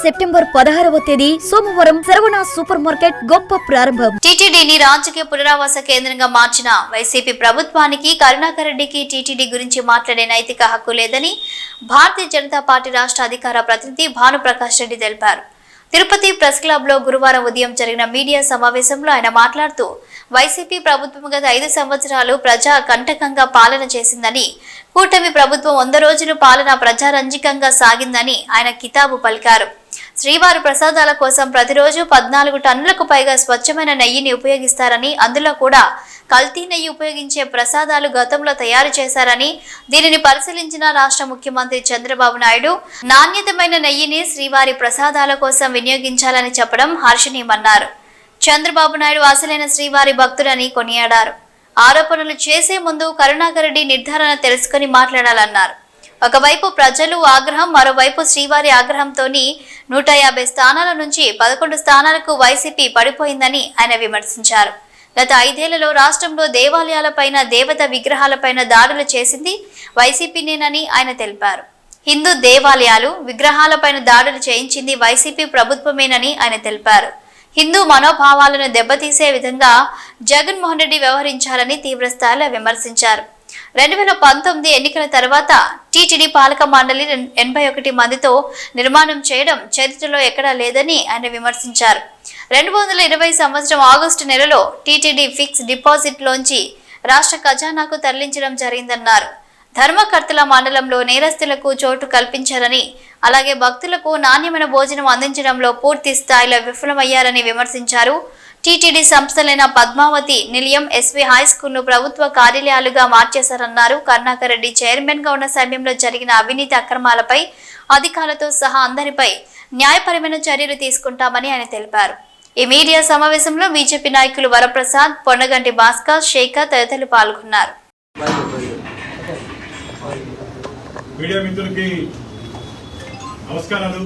September పదహారవ తేదీ సోమవారం శరవణ సూపర్ మార్కెట్ గొప్ప ప్రారంభం. టీటీడీని రాజకీయ పునరావాస కేంద్రంగా మార్చిన వైసీపీ ప్రభుత్వానికి కరుణాకర్ రెడ్డికి టీటీడీ గురించి మాట్లాడే నైతిక హక్కు లేదని భారతీయ జనతా పార్టీ రాష్ట్ర అధికార ప్రతినిధి భానుప్రకాష్ రెడ్డి తెలిపారు. తిరుపతి ప్రెస్ క్లబ్లో గురువారం ఉదయం జరిగిన మీడియా సమావేశంలో ఆయన మాట్లాడుతూ వైసీపీ ప్రభుత్వం గత ఐదు సంవత్సరాలు ప్రజా కంటకంగా పాలన చేసిందని కూటమి ప్రభుత్వం వంద రోజులు పాలన ప్రజారంజకంగా సాగిందని ఆయన కితాబు పలికారు. శ్రీవారి ప్రసాదాల కోసం ప్రతిరోజు పద్నాలుగు టన్నులకు పైగా స్వచ్ఛమైన నెయ్యిని ఉపయోగిస్తారని అందులో కూడా కల్తీ నెయ్యి ఉపయోగించే ప్రసాదాలు గతంలో తయారు చేశారని దీనిని పరిశీలించిన రాష్ట్ర ముఖ్యమంత్రి చంద్రబాబు నాయుడు నాణ్యతమైన నెయ్యిని శ్రీవారి ప్రసాదాల కోసం వినియోగించాలని చెప్పడం హర్షణీయమన్నారు. చంద్రబాబు నాయుడు అసలైన శ్రీవారి భక్తుడని కొనియాడారు. ఆరోపణలు చేసే ముందు కరుణాకర్ రెడ్డి నిర్ధారణ తెలుసుకుని మాట్లాడాలన్నారు. ఒకవైపు ప్రజలు ఆగ్రహం మరోవైపు శ్రీవారి ఆగ్రహంతోని నూట యాభై స్థానాల నుంచి పదకొండు స్థానాలకు వైసీపీ పడిపోయిందని ఆయన విమర్శించారు. గత ఐదేళ్ళలో రాష్ట్రంలో దేవాలయాలపైన దేవత విగ్రహాలపైన దాడులు చేసింది వైసీపీనేనని ఆయన తెలిపారు. హిందూ దేవాలయాలు విగ్రహాలపైన దాడులు చేయించింది వైసీపీ ప్రభుత్వమేనని ఆయన తెలిపారు. హిందూ మనోభావాలను దెబ్బతీసే విధంగా జగన్మోహన్ రెడ్డి వ్యవహరించారని తీవ్రస్థాయిలో విమర్శించారు. రెండు వేల పంతొమ్మిది ఎన్నికల తర్వాత టీటీడీ పాలక మండలి ఎనభై ఒకటి మందితో నిర్మాణం చేయడం చరిత్రలో ఎక్కడా లేదని ఆయన విమర్శించారు. రెండు వందల ఇరవై సంవత్సరం ఆగస్టు నెలలో టీటీడీ ఫిక్స్ డిపాజిట్లోంచి రాష్ట్ర ఖజానాకు తరలించడం జరిగిందన్నారు. ధర్మకర్తల మండలంలో నేరస్తులకు చోటు కల్పించారని అలాగే భక్తులకు నాణ్యమైన భోజనం అందించడంలో పూర్తి స్థాయిలో విఫలమయ్యారని విమర్శించారు. టీటీడీ సంస్థలైన పద్మావతి నిలయం ఎస్వి హై స్కూల్ను ప్రభుత్వ కార్యాలయాలుగా మార్చేశారన్నారు. కరుణాకర్ రెడ్డి చైర్మన్గా ఉన్న సమయంలో జరిగిన అవినీతి అక్రమాలపై అధికారులతో సహా అందరిపై న్యాయపరమైన చర్యలు తీసుకుంటామని ఆయన తెలిపారు. ఈ మీడియా సమావేశంలో బీజేపీ నాయకులు వరప్రసాద్ పొన్నగంటి భాస్కర్ శేఖర్ తదితరులు పాల్గొన్నారు. మీడియా మిత్రులకి నమస్కారాలు.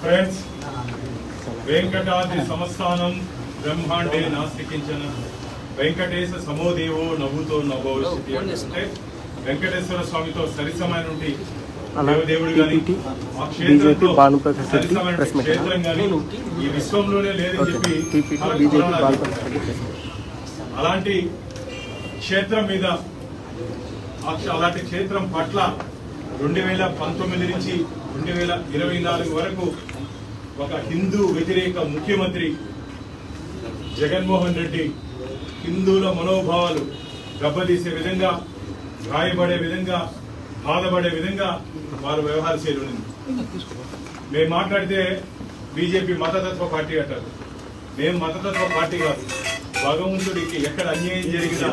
ఫ్రెండ్స్ వెంకటాద్రి సంస్థానం బ్రహ్మాండే నాస్తికించన వెంకటేశ సమోదేవో నవ్వుతో నవ్వవలసి అంటే వెంకటేశ్వర స్వామితో సరిసమైన దేవదేవుడు PPT, ఆ రెడ్డి సరిసమైన. క్షేత్రం ఈ విశ్వంలోనే లేదని చెప్పి అలాంటి క్షేత్రం మీద అలాంటి క్షేత్రం పట్ల రెండు వేల పంతొమ్మిది నుంచి రెండు వేల ఇరవై నాలుగు వరకు ఒక హిందూ వ్యతిరేక ముఖ్యమంత్రి జగన్మోహన్ రెడ్డి హిందువుల మనోభావాలు దెబ్బతీసే విధంగా గాయపడే విధంగా బాధపడే విధంగా వారు వ్యవహార శైలి ఉంది మేము మాట్లాడితే బీజేపీ మతతత్వ పార్టీ అంటారు. మేము మతతత్వ పార్టీ కాదు. భగవంతుడికి ఎక్కడ అన్యాయం జరిగినా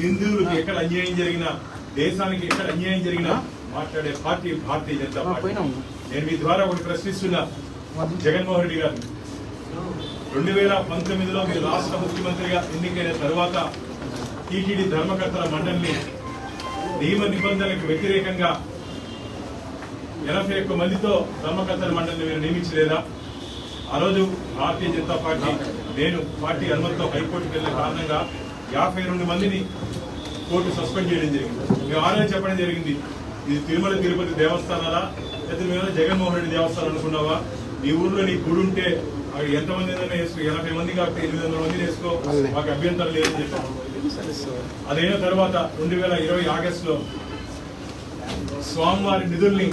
హిందువులకి ఎక్కడ అన్యాయం జరిగినా దేశానికి ఎక్కడ అన్యాయం జరిగినా మాట్లాడే పార్టీ భారతీయ జనతా పార్టీ. నేను మీ ద్వారా ఒకటి ప్రశ్నిస్తున్నా. జగన్మోహన్ రెడ్డి గారు. రెండు వేల పంతొమ్మిదిలో మీరు రాష్ట్ర ముఖ్యమంత్రిగా ఎన్నికైన తర్వాత టీటీడీ ధర్మకర్తల మండలిని నియమ నిబంధనలకు వ్యతిరేకంగా ఎనభై ఒక్క మందితో ధర్మకర్తల మండలిని మీరు నియమించలేదా? ఆ రోజు భారతీయ జనతా పార్టీ నేను పార్టీ అనుమతితో హైకోర్టుకు వెళ్ళిన కారణంగా యాభై రెండు మందిని కోర్టు సస్పెండ్ చేయడం జరిగింది. మేము ఆలోచన చెప్పడం జరిగింది. ఇది తిరుమల తిరుపతి దేవస్థానాలా? లేదా మేము జగన్మోహన్ రెడ్డి దేవస్థానం అనుకున్నావా? నీ ఊర్లో నీ గుడి ఉంటే అక్కడ ఎంతమంది వేసుకో ఎనభై మంది కాకపోతే ఎనిమిది వందల మంది వేసుకో మాకు అభ్యంతరం లేదని చెప్పాము అదైన తర్వాత రెండు వేల ఇరవై ఆగస్టులో స్వామివారి నిధుల్ని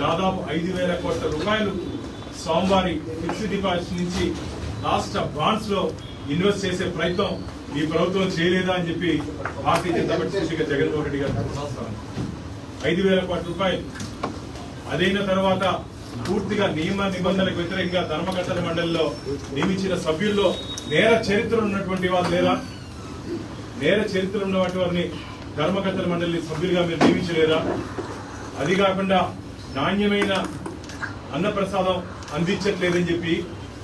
దాదాపు ఐదు వేల కోట్ల రూపాయలు స్వామివారి ఫిక్స్డ్ డిపాజిట్ నుంచి రాష్ట్ర బాండ్స్లో ఇన్వెస్ట్ చేసే ప్రయత్నం ఈ ప్రభుత్వం చేయలేదా అని చెప్పి భారతీయ జనతా పార్టీ జగన్మోహన్ రెడ్డి గారు. ఐదు వేల కోట్ల రూపాయలు. అదైన తర్వాత పూర్తిగా నియమ నిబంధనలకు వ్యతిరేకంగా ధర్మకర్తల మండలిలో నియమించిన సభ్యుల్లో నేర చరిత్ర ఉన్నటువంటి వారు లేరా? నేర చరిత్ర ఉన్నటువంటి వారిని ధర్మకర్తల మండలి సభ్యులుగా మీరు నియమించలేరా? అది కాకుండా నాణ్యమైన అన్నప్రసాదం అందించట్లేదని చెప్పి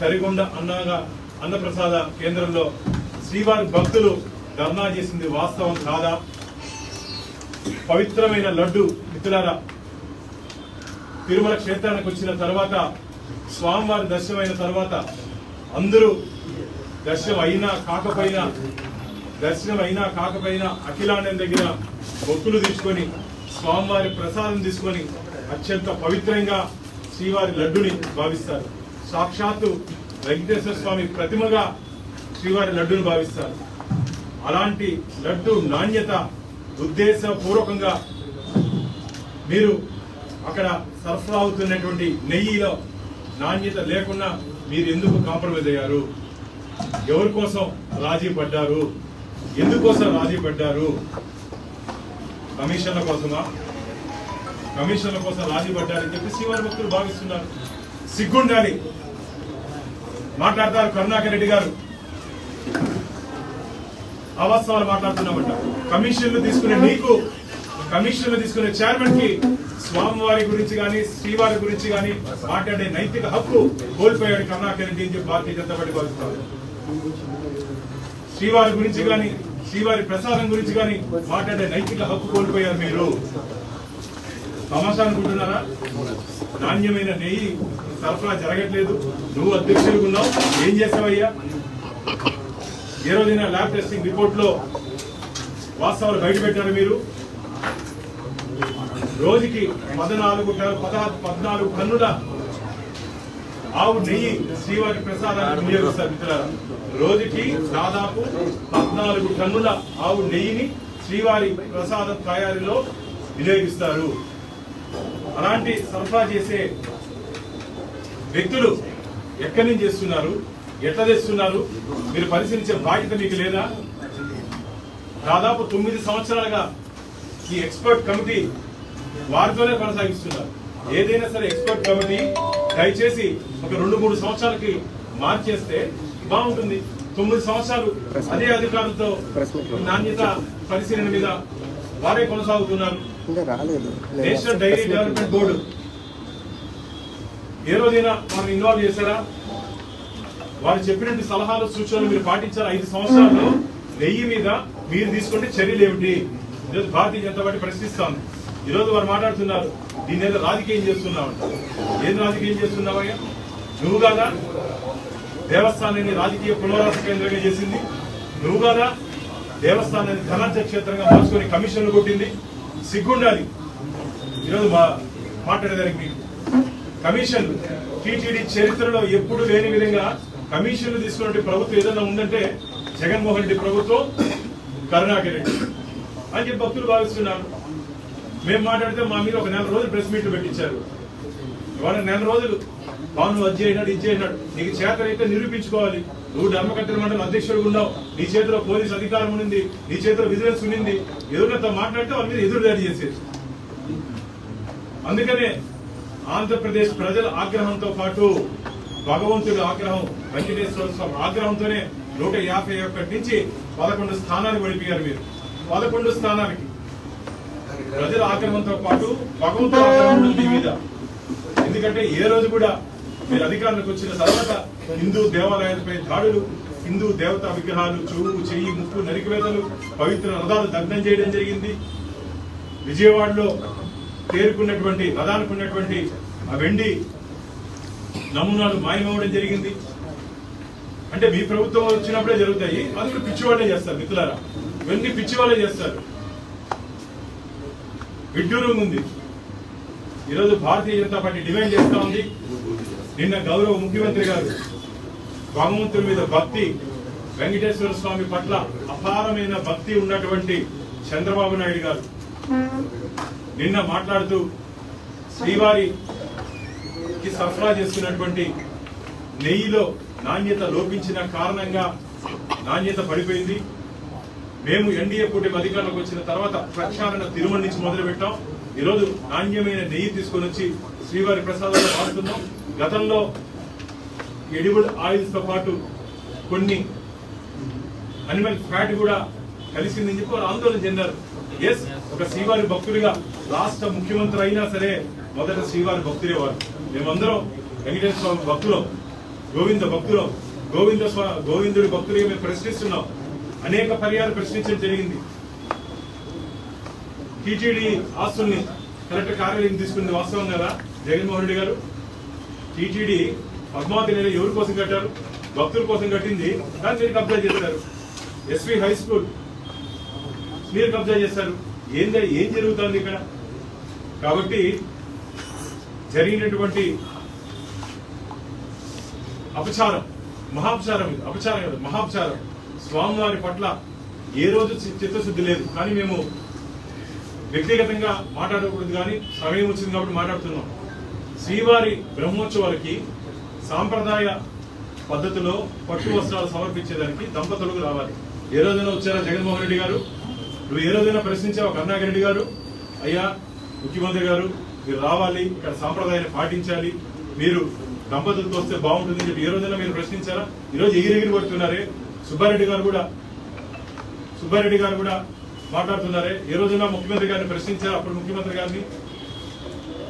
తరిగొండ అన్నగా అన్నప్రసాద కేంద్రంలో శ్రీవారి భక్తులు ధర్నా చేసింది వాస్తవం కాదా? పవిత్రమైన లడ్డు మిత్రులారా తిరుమల క్షేత్రానికి వచ్చిన తర్వాత స్వామివారి దర్శనమైన తర్వాత అందరూ దర్శనం అయినా కాకపోయినా దర్శనం అయినా కాకపోయినా అఖిలానంద దగ్గర బొక్కులు తీసుకొని స్వామివారి ప్రసాదం తీసుకొని అత్యంత పవిత్రంగా శ్రీవారి లడ్డుని భావిస్తారు. సాక్షాత్తు వెంకటేశ్వర స్వామి ప్రతిమగా శ్రీవారి లడ్డును భావిస్తారు. అలాంటి లడ్డు నాణ్యత ఉద్దేశపూర్వకంగా మీరు అక్కడ సరఫరా అవుతున్నటువంటి నెయ్యిలో నాణ్యత లేకుండా మీరు ఎందుకు కాంప్రమైజ్ అయ్యారు? ఎవరి కోసం రాజీ పడ్డారు? ఎందుకోసం రాజీ పడ్డారు? కమిషన్ల కోసమా? కమిషన్ల కోసం రాజీ పడ్డారని చెప్పి శ్రీవారి భక్తులు భావిస్తున్నారు. సిగ్గుండాలి. మాట్లాడతారు కరుణాకర్ రెడ్డి గారు. అవాస్తవాలు మాట్లాడుతున్నామంట. కమిషన్లు తీసుకునే నీకు కమిషన్లు తీసుకునే చైర్మన్కి స్వామివారి గురించి కానీ శ్రీవారి గురించి కానీ మాట్లాడే నైతిక హక్కు కోల్పోయాడు కరుణాకర్ రెడ్డి అని చెప్పి భారతీయ జనతా పార్టీ భావిస్తారు? శ్రీవారి గురించి కానీ శ్రీవారి ప్రసాదం గురించి కానీ మాట్లాడే నైతిక హక్కు కోల్పోయారు మీరు. తమాషా అనుకుంటున్నారా నాణ్యమైన నెయ్యి సరఫరా జరగట్లేదు. నువ్వు అధ్యక్షుడిగా ఉన్నావు. ఏం చేసావయ్యా? ఏ రోజైనా ల్యాబ్ టెస్టింగ్ రిపోర్ట్లో వాస్తవాలు బయటపెట్టారు మీరు. రోజుకి పద్నాలుగు పదహారు పద్నాలుగు టన్నుల ఆవు నెయ్యి శ్రీవారి ప్రసాదాన్ని వినియోగిస్తారు మిత్రులారా. రోజుకి దాదాపు పద్నాలుగు టన్నుల ఆవు నెయ్యిని శ్రీవారి ప్రసాద తయారీలో వినియోగిస్తారు. అలాంటి సరఫరా చేసే వ్యక్తులు ఎక్కడి నుంచి చేస్తున్నారు ఎట్లా తెస్తున్నారు? మీరు పరిశీలించే బాధ్యత మీకు లేదా? దాదాపు తొమ్మిది సంవత్సరాలుగా ఈ ఎక్స్పర్ట్ కమిటీ వారితోనే కొనసాగిస్తున్నారు. ఏదైనా సరే ఎక్స్పర్ట్ కమిటీ దయచేసి ఒక రెండు మూడు సంవత్సరాలకి మార్చేస్తే బాగుంటుంది. తొమ్మిది సంవత్సరాలు అదే అధికారులతో నాణ్యత పరిశీలన మీద వారే కొనసాగుతున్నారు. National Dairy Development Board. ఏ రోజైనా మనం ఇన్వాల్వ్ చేశారా? వారు చెప్పినటువంటి సలహాలు సూచనలు మీరు పాటించారు? ఐదు సంవత్సరాల్లో నెయ్యి మీద మీరు తీసుకుంటే చర్యలు ఏమిటి? భారతీయ జనతా పార్టీ ప్రశ్నిస్తాను ఈరోజు వారు మాట్లాడుతున్నారు దీని మీద రాజకీయం చేస్తున్నామంట. ఏం రాజకీయం చేస్తున్నావయ్యా? నువ్వు కాదా? దేవస్థానాన్ని రాజకీయ పునరావాస కేంద్రంగా చేసింది. నువ్వు కాదా? దేవస్థానాన్ని ధనార్జ క్షేత్రంగా మార్చుకొని కమిషన్లు కొట్టింది. సిగ్గుండాలి. ఈరోజు మా మాట్లాడేదానికి మీకు. కమిషన్ టీటీడీ చరిత్రలో ఎప్పుడు లేని విధంగా కమిషన్లు తీసుకున్నట్టు ప్రభుత్వం ఏదైనా ఉందంటే జగన్మోహన్ రెడ్డి ప్రభుత్వం కరుణాకర్ రెడ్డి అని చెప్పి భక్తులు భావిస్తున్నారు. మేము మాట్లాడితే మా మీద ఒక నెల రోజులు ప్రెస్ మీట్లు పెట్టించారు. ఇవాళ నెల రోజులు బాను అది చేసినాడు ఇది చేసినాడు. నీకు చేతనైతే నిరూపించుకోవాలి. నువ్వు ధర్మకర్తల మండలి అధ్యక్షుడు ఉన్నావు. నీ చేతిలో పోలీస్ అధికారం ఉండింది నీ చేతిలో విజిలెన్స్ ఉండింది. ఎదురుతో మాట్లాడితే వాళ్ళ మీద ఎదురు దాడి చేసేది. అందుకనే ఆంధ్రప్రదేశ్ ప్రజల ఆగ్రహంతో పాటు భగవంతుడి ఆగ్రహం వెంకటేశ్వర స్వామి ఆగ్రహంతోనే నూట యాభై ఒకటి నుంచి పదకొండు స్థానాలు పడిపోయారు మీరు. పదకొండు స్థానాలకి ప్రజల ఆక్రమణతో పాటు భగవంతుడి ఆక్రమణ ఉంది మీ మీద. ఎందుకంటే ఏ రోజు కూడా మీరు అధికారంలోకి వచ్చిన తర్వాత హిందూ దేవాలయాలపై దాడులు హిందూ దేవతా విగ్రహాలు చెవు చెయ్యి ముక్కు నరికివేతలు పవిత్ర రథాలు దగ్ధం చేయడం జరిగింది. విజయవాడలో తేరుకున్నటువంటి రథానికి ఉన్నటువంటి ఆ వెండి నమూనాలు మాయమవడం జరిగింది. అంటే మీ ప్రభుత్వం వచ్చినప్పుడే జరుగుతాయి. అది కూడా చేస్తారు మిత్రులారా. ఇవన్నీ పిచ్చివాళ్ళే చేస్తారు. విడ్డూరం ఉంది. ఈరోజు భారతీయ జనతా పార్టీ డిమాండ్ చేస్తా ఉంది. నిన్న గౌరవ ముఖ్యమంత్రి గారు భగవంతుడి మీద భక్తి వెంకటేశ్వర స్వామి పట్ల అపారమైన భక్తి ఉన్నటువంటి చంద్రబాబు నాయుడు గారు. నిన్న మాట్లాడుతూ శ్రీవారికి సరఫరా చేస్తున్నటువంటి నెయ్యిలో నాణ్యత లోపించిన కారణంగా నాణ్యత పడిపోయింది. మేము ఎన్డీఏ కూటమి అధికారంలోకి వచ్చిన తర్వాత ప్రక్షాళన తిరుమల నుంచి మొదలు పెట్టాం ఈరోజు నాణ్యమైన నెయ్యి తీసుకొని వచ్చి శ్రీవారి ప్రసాదాలు వాడుతున్నాం. గతంలో ఎడిబుల్ ఆయిల్స్తో పాటు కొన్ని అనిమల్ ఫ్యాట్ కూడా కలిసిందని చెప్పి వారు ఆందోళన చెందారు. ఎస్ ఒక శ్రీవారి భక్తుడిగా రాష్ట్ర ముఖ్యమంత్రి అయినా సరే మొదట శ్రీవారి భక్తులే వారు. మేమందరం వెంకటేశ్వర స్వామి భక్తులం గోవింద భక్తులం గోవింద స్వామి గోవిందుడి భక్తులుగా మేము ప్రశ్నిస్తున్నాం. అనేక పర్యాలు ప్రశ్నించడం జరిగింది. టీటీడీ ఆస్తుల్ని కలెక్టర్ కార్యాలయం తీసుకుంది వాస్తవం కదా? జగన్మోహన్ రెడ్డి గారు? టీటీడీ పద్మావతి నెల ఎవరి కోసం కట్టారు? భక్తుల కోసం కట్టింది. దాన్ని మీరు కబ్జా చేశారు. ఎస్వి హై స్కూల్ మీరు కబ్జా చేశారు. ఏం ఏం జరుగుతుంది ఇక్కడ? కాబట్టి జరిగినటువంటి అపచారం మహాపచారం ఇది. అపచారం కదా మహాపచారం. స్వామివారి పట్ల ఏ రోజు చి- చిత్తశుద్ధి లేదు. కానీ మేము వ్యక్తిగతంగా మాట్లాడకూడదు కానీ సమయం వచ్చింది కాబట్టి మాట్లాడుతున్నాం. శ్రీవారి బ్రహ్మోత్సవాలకి సాంప్రదాయ పద్ధతిలో పట్టు వస్త్రాలు సమర్పించేదానికి దంపతులకు రావాలి. ఏ రోజైనా వచ్చారా జగన్మోహన్ రెడ్డి గారు? నువ్వు ఏ రోజైనా ప్రశ్నించావు కరుణాకర్ రెడ్డి గారు? అయ్యా ముఖ్యమంత్రి గారు మీరు రావాలి ఇక్కడ సాంప్రదాయాన్ని పాటించాలి మీరు దంపతులతో వస్తే బాగుంటుంది చెప్పి ఏ రోజైనా మీరు ప్రశ్నించారా? ఈరోజు ఎగిరి ఎగిరి సుబ్బారెడ్డి గారు కూడా సుబ్బారెడ్డి గారు కూడా మాట్లాడుతున్నారే. ఏ రోజున ముఖ్యమంత్రి గారిని ప్రశ్నించారు అప్పుడు ముఖ్యమంత్రి గారిని?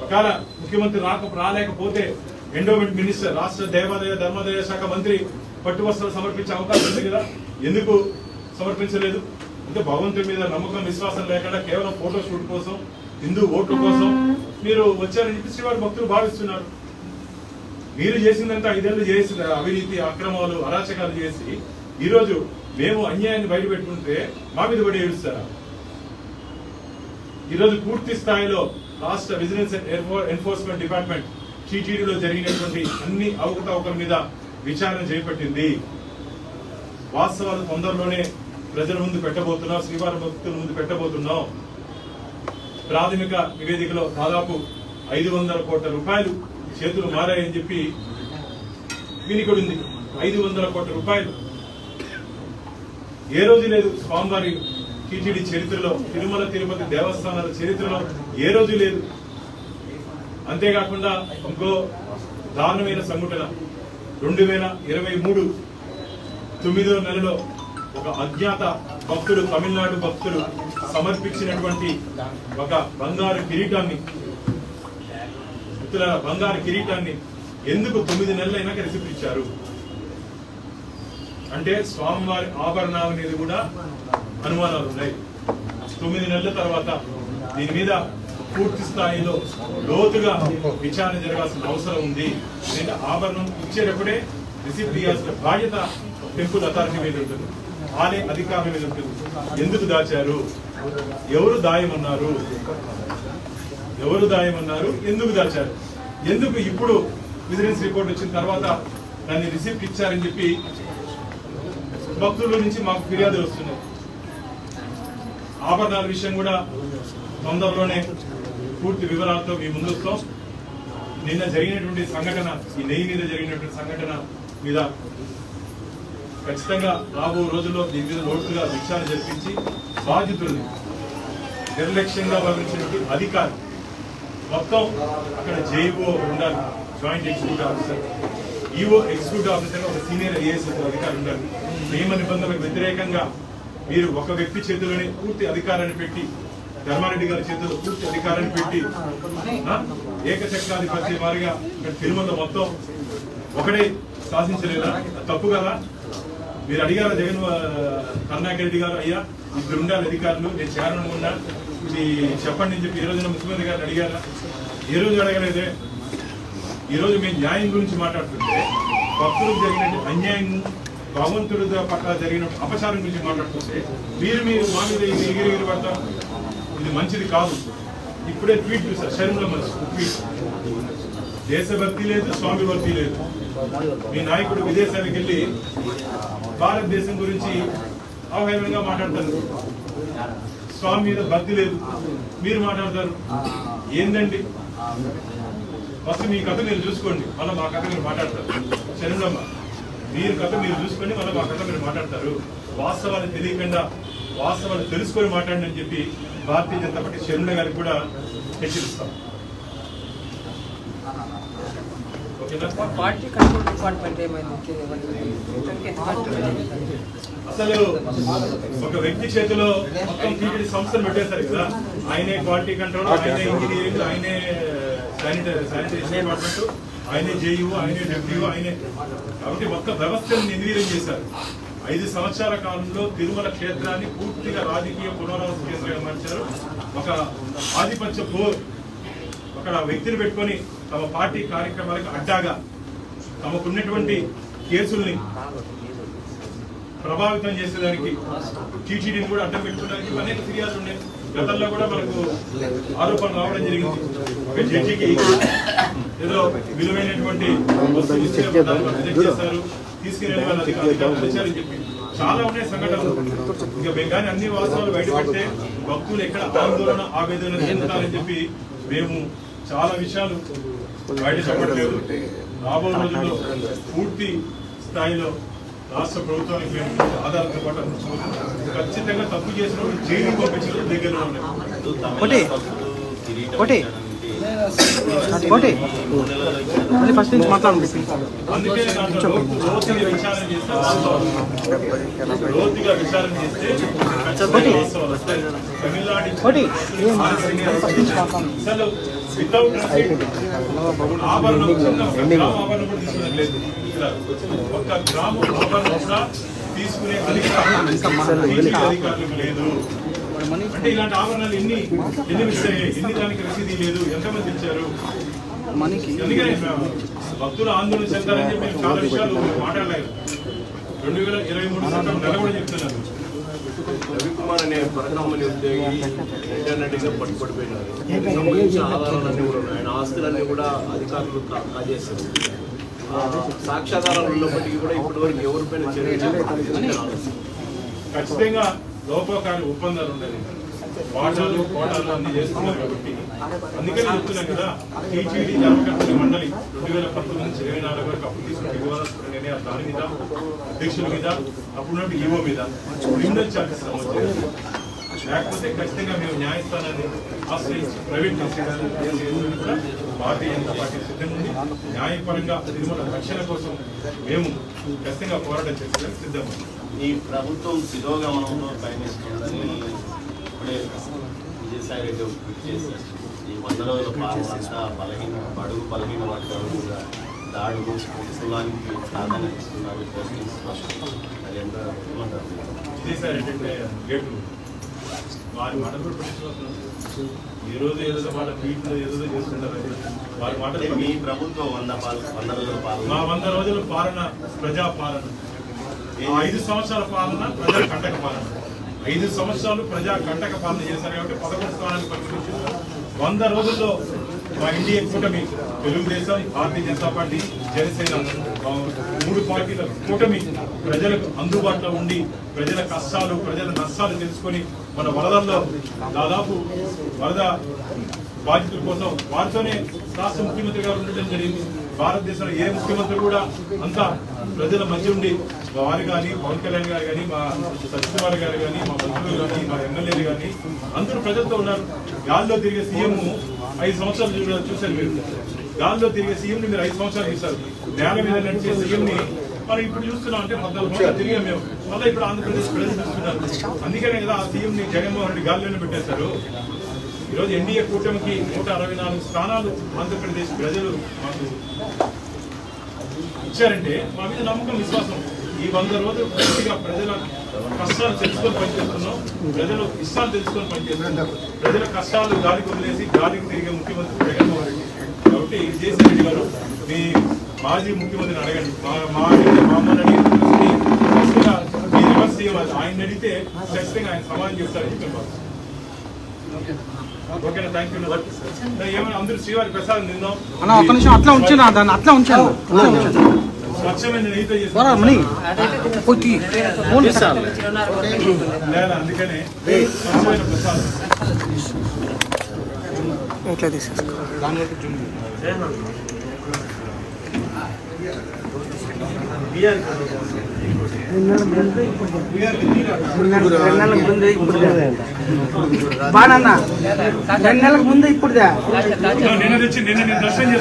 ఒకవేళ ముఖ్యమంత్రి రాక రాలేకపోతే ఎండోమెంట్ మినిస్టర్ రాష్ట్ర దేవాదాయ ధర్మాదాయ శాఖ మంత్రి పట్టువస్త్రాలు సమర్పించే అవకాశం ఉంది కదా? ఎందుకు సమర్పించలేదు? అంటే భగవంతుడి మీద నమ్మకం విశ్వాసం లేకుండా కేవలం ఫోటో షూట్ కోసం హిందూ ఓట్ల కోసం మీరు వచ్చారని చెప్పి శ్రీవారి భక్తులు భావిస్తున్నారు. మీరు చేసిందంతా ఐదేళ్ళు చేసిన అవినీతి అక్రమాలు అరాచకాలు చేసి ఈరోజు మేము అన్యాయాన్ని బయట పెట్టుకుంటే మా మీద పడి ఏడుస్తారా? ఈ రోజు పూర్తి స్థాయిలో రాష్ట్ర విజిలెన్స్ అండ్ ఎన్ఫోర్స్మెంట్ డిపార్ట్మెంట్ టీటీడీలో జరిగినటువంటి అన్ని అవకతవకల మీద విచారణ చేపట్టింది. వాస్తవాలు తొందరలోనే ప్రజల ముందు పెట్టబోతున్నాం శ్రీవారి భక్తుల ముందు పెట్టబోతున్నాం. ప్రాథమిక నివేదికలో దాదాపు ఐదు వందల కోట్ల రూపాయలు చేతులు మారాయని చెప్పి వినికొడింది. ఐదు వందల కోట్ల రూపాయలు ఏ రోజు లేదు స్వామివారి టీటీడీ చరిత్రలో తిరుమల తిరుపతి దేవస్థానాల చరిత్రలో ఏ రోజు లేదు. అంతేకాకుండా ఇంకో దారుణమైన సంఘటన. రెండు వేల ఇరవై మూడు తొమ్మిదో నెలలో ఒక అజ్ఞాత భక్తుడు తమిళనాడు భక్తుడు సమర్పించినటువంటి ఒక బంగారు కిరీటాన్ని మిత్రులారా, బంగారు కిరీటాన్ని ఎందుకు తొమ్మిది నెలలైనా రిసిప్ట్ ఇచ్చారు? అంటే స్వామివారి ఆభరణాల మీద కూడా అనుమానాలు ఉన్నాయి. తొమ్మిది నెలల తర్వాత దీని మీద పూర్తి స్థాయిలో లోతుగా విచారణ జరగాల్సిన అవసరం ఉంది. ఎందుకంటే ఆభరణం ఇచ్చేటప్పుడే రిసీప్ట్ చేయాల్సిన బాధ్యత టెంపుల్ అథారిటీ మీద ఉంటుంది. ఆలయ అధికారుల మీద ఉంటుంది. ఎందుకు దాచారు? ఎవరు దాయమన్నారు? ఎవరు దాయమన్నారు? ఎందుకు దాచారు? ఎందుకు ఇప్పుడు విజిలెన్స్ రిపోర్ట్ వచ్చిన తర్వాత దాన్ని రిసిప్ట్ ఇచ్చారని చెప్పి భక్తుల నుంచి మాకు ఫిర్యాదులు వస్తున్నాయి. ఆభరణాల విషయం కూడా తొందరలోనే పూర్తి వివరాలతో మీ ముందుస్తాం నిన్న జరిగినటువంటి సంఘటన ఈ నెయ్యి మీద జరిగినటువంటి సంఘటన మీద ఖచ్చితంగా రాబో రోజుల్లో దీని మీద లోటుగా విచారణ జరిపించి బాధితుల్ని నిర్లక్ష్యంగా భావించినటువంటి అధికారి మొత్తం అక్కడ జైబో ఉండాలి joint executive officer EO executive officer ఒక సీనియర్ ఐఏఎస్ అధికారి ఉన్నారు నియమ నిబంధనలకు వ్యతిరేకంగా మీరు ఒక వ్యక్తి చేతిలోనే పూర్తి అధికారాన్ని పెట్టి ధర్మారెడ్డి గారి చేతిలో పూర్తి అధికారాన్ని పెట్టి ఆ, ఏకచక్రాధిపత్య వారిగా ఇక్కడ తిరుమల మొత్తం ఒకడే శాసించలేదా? తప్పు కదా. మీరు అడిగారు జగన్ కరుణాకర్ రెడ్డి గారు అయ్యా ఇద్దరు ఉండాలి అధికారులు నేను చేరడం ఉన్నా. చెప్పండి అని చెప్పి ఈ రోజున ముఖ్యమంత్రి గారు అడిగారా? ఏ రోజు అడగలేదే? ఈరోజు మేము న్యాయం గురించి మాట్లాడుతుంటే భక్తులకు జరిగిన అన్యాయం భగవంతుడి పట్ల జరిగిన అపచారం గురించి మాట్లాడుతుంటే మీరు మీరు మా మీద ఎగిరి ఎగిరి పడతాం ఇది మంచిది కాదు. ఇప్పుడే ట్వీట్ చూసా శరీరంలో మంచి ట్వీట్. దేశభక్తి లేదు స్వామి భక్తి లేదు. మీ నాయకుడు విదేశానికి వెళ్ళి భారతదేశం గురించి అవహేళనగా మాట్లాడతారు. స్వామి మీద భక్తి లేదు. మీరు మాట్లాడతారు. ఏందండి? ఫస్ట్ మీ కథ మీరు చూసుకోండి మళ్ళీ మా కథ మీరు మాట్లాడతారు. శరణమ్మ మీరు కథ మీరు చూసుకోండి మళ్ళీ మా కథ మీరు మాట్లాడతారు. వాస్తవాలు తెలియకుండా వాస్తవాలు తెలుసుకొని మాట్లాడండి అని చెప్పి భారతీయ జనతా పార్టీ శరణ్ గారికి కూడా హెచ్చరిస్తాం? అసలు ఒక వ్యక్తి చేతిలో మొత్తం టీటీడీ సంస్థలు పెట్టేశారు కదా. ఆయనే క్వాలిటీ కంట్రోల్ ఆయనే ఇంజనీరింగ్ ఆయనే శానిటరీ శానిటేషన్ డిపార్ట్మెంట్ ఆయనే జేయూ ఆయనే డబ్ల్యూ ఆయనే. కాబట్టి మొత్తం వ్యవస్థను నిర్వీర్యం చేశారు. ఐదు సంవత్సరాల కాలంలో తిరుమల క్షేత్రాన్ని పూర్తిగా రాజకీయ పునరావాస కేంద్రంగా మార్చారు ఒక ఆధిపత్య పోర్. అక్కడ వ్యక్తిని పెట్టుకొని తమ పార్టీ కార్యక్రమాలకు అడ్డాగా తమకున్నటువంటి కేసుల్ని ప్రభావితం చేసేదానికి టీటీడీని కూడా అడ్డం పెట్టుకోవడానికి అనేక ఫిర్యాదులు ఉన్నాయి. గతంలో కూడా మనకు ఆరోపణలు రావడం జరిగింది. జడ్జికి ఏదో విలువైనటువంటి చేస్తారు. తీసుకెళ్ళి వాళ్ళ చెప్పి చాలా ఉన్నాయి సంఘటనలు. ఇక మేము కానీ అన్ని వాస్తవాలు బయటపెడితే భక్తులు ఎక్కడ ఆందోళన ఆవేదన చెందుతారని చెప్పి మేము చాలా విషయాలు బయట చెప్పట్లేదు. రాబో రోజుల్లో పూర్తి స్థాయిలో రాష్ట్ర ప్రభుత్వానికి మేము ఆధారంతో పాటు. ఖచ్చితంగా తప్పు చేసిన జైలు పంపించడం దగ్గర ఉన్నాయి ఫస్ట్ నుంచి మాట్లాడండి అందుకే లోతుగా విచారణ చేస్తే లోతుగా విచారణ చేస్తే. తమిళనాడు అసలు ఆభరణం ఒక్క ఆభరణం కూడా తీసుకునే అధికారులకు లేదు అంటే ఇలాంటి ఆభరణాలు ఎన్ని ఎన్ని మిస్ అయ్యాయి ఎన్ని దానికి రసీదు లేదు ఎంతమంది ఇచ్చారు మనకి భక్తులు ఆందోళన చెందాలని చెప్పి చాలా విషయాలు మాట్లాడలేదు రెండు వేల ఇరవై మూడు సంవత్సరం నెల కూడా చెప్తున్నారు కుమార్ అనే పరకామణి ఉద్యోగి ఇంటర్నెట్గా పట్టుబడిపోయినారు సంబంధించిన ఆధారాలన్నీ కూడా ఉన్నాయి. ఆయన ఆస్తులన్నీ కూడా అధికారులు కాజేశారు. సాక్ష్యాధారాలు ఉన్నప్పటికీ కూడా ఇప్పటి వరకు ఎవరిపైన చర్య చేపట్టలేదని ఖచ్చితంగా లోపకారి ఒప్పందాలు ఉండేది వాటాలు కోటాలు అన్ని చేస్తున్నారు కాబట్టి అందుకని చెప్తున్నాం కదా టీచీడీ ధర్మకర్తల మండలి రెండు వేల పంతొమ్మిది నుంచి ఇరవై నాలుగు వరకు అప్పుడు తీసుకున్న దిగువన నిర్ణయాలు దాని మీద అధ్యక్షుల మీద అప్పుడున్నట్టు ఈవో మీద క్రిమినల్ ఛార్జెస్ నమోదు లేకపోతే ఖచ్చితంగా మేము న్యాయస్థానాన్ని ఆశ్రయించి ప్రైవేట్ చేసేదాన్ని కూడా భారతీయ జనతా పార్టీ సిద్ధంగా ఉంది. న్యాయపరంగా తిరుమల రక్షణ కోసం మేము ఖచ్చితంగా పోరాటం చేసేందుకు సిద్ధం. ఈ ప్రభుత్వం శిరోగమనంలో పయనిస్తుందని ఇప్పుడే విజయసాయి రెడ్డి ట్వీట్ చేశారు. ఈ వంద రోజుల పాలన అంతా బలహీన బడుగు బలహీన వర్గాలు కూడా దాడులు కులానికి ప్రాధాన్యత ఇస్తున్నారు పోస్టింగ్స్ అది ఎంత ఏమంటారు? విజయసాయి రెడ్డి అంటే గేట్లు వారి మాట కూడా పట్టించుకోవట్లేదు. ఈ రోజు ఏదో మాట ఏదో చేస్తుంటారు వారి మాట అంటే మీ ప్రభుత్వం వంద పాల వంద రోజుల మా పాలన వంద రోజుల పాలన ప్రజా పాలన. ఐదు సంవత్సరాల పాలన ప్రజా కంటక పాలన. ఐదు సంవత్సరాలు ప్రజా కంటక పాలన చేశారు కాబట్టి పదకొండు స్థానాన్ని పరిగణించారు వంద రోజుల్లో మా ఇండియా కూటమి తెలుగుదేశం భారతీయ జనతా పార్టీ జనసేన మూడు పార్టీల కూటమి ప్రజలకు అందుబాటులో ఉండి ప్రజల కష్టాలు ప్రజల నష్టాలు తెలుసుకొని మన వరదల్లో దాదాపు వరద బాధితుల కోసం వారితోనే రాష్ట్ర ముఖ్యమంత్రి గారు ఉండటం జరిగింది. భారతదేశంలో ఏ ముఖ్యమంత్రి కూడా అంతా ప్రజల మధ్య ఉండి వారు కానీ పవన్ కళ్యాణ్ గారు కానీ మా సత్యకుమార్ గారు కానీ మా మంత్రులు కానీ మా ఎమ్మెల్యేలు కానీ అందరూ ప్రజలతో ఉన్నారు. గాల్లో తిరిగే సీఎం ఐదు సంవత్సరాలు చూశారు మీరు. గాల్లో తిరిగే సీఎంని మీరు ఐదు సంవత్సరాలు చూశారు. నేల మీద నడిచే సీఎంని మనం ఇప్పుడు చూస్తున్నాం అంటే పద్నాలుగు సంవత్సరాలు తిరిగాం మేము. మళ్ళీ ఇప్పుడు ఆంధ్రప్రదేశ్ ప్రజలు చూస్తున్నారు అందుకనే కదా ఆ సీఎంని జగన్మోహన్ రెడ్డి గాల్లోనే పెట్టేశారు. ఈరోజు ఎన్డీఏ కూటమికి నూట అరవై నాలుగు స్థానాలు ఆంధ్రప్రదేశ్ ప్రజలు మాకు ఇచ్చారంటే మా మీద నమ్మకం విశ్వాసం. ఈ వంద రోజులు పూర్తిగా ప్రజల కష్టాలు తెలుసుకొని పనిచేస్తున్నాం. ప్రజలు ఇష్టాలు తెలుసుకొని పనిచేస్తున్నాం ప్రజల కష్టాలు గాలికి వదిలేసి గాలికి తిరిగే ముఖ్యమంత్రి జగన్మోహన్ రెడ్డి. కాబట్టి జేసీ రెడ్డి గారు మీ మాజీ ముఖ్యమంత్రిని అడగండి. మా మా మా అమ్మని అడిగి తెలుసుకుని ఖచ్చితంగా మీ రివర్స్ చేయాలి ఆయన అడిగితే ఖచ్చితంగా ఆయన సమాధానం చెప్తారని చెప్పారు ఓకేనా థ్యాంక్ యూ ఏమైనా అందరూ శ్రీవారి ప్రసాదం తిందాం. అట్లా ఉంచాను దాన్ని అట్లా ఉంచాను అట్లా ఉంచాను స్వచ్ఛమైన లేదా అందుకనే ప్రసాదం తీసేసుకో? బాగా రెండు నెలలకు ముందు ఇప్పుడుదా? నిన్న తెచ్చి నిన్న నేను దర్శనం.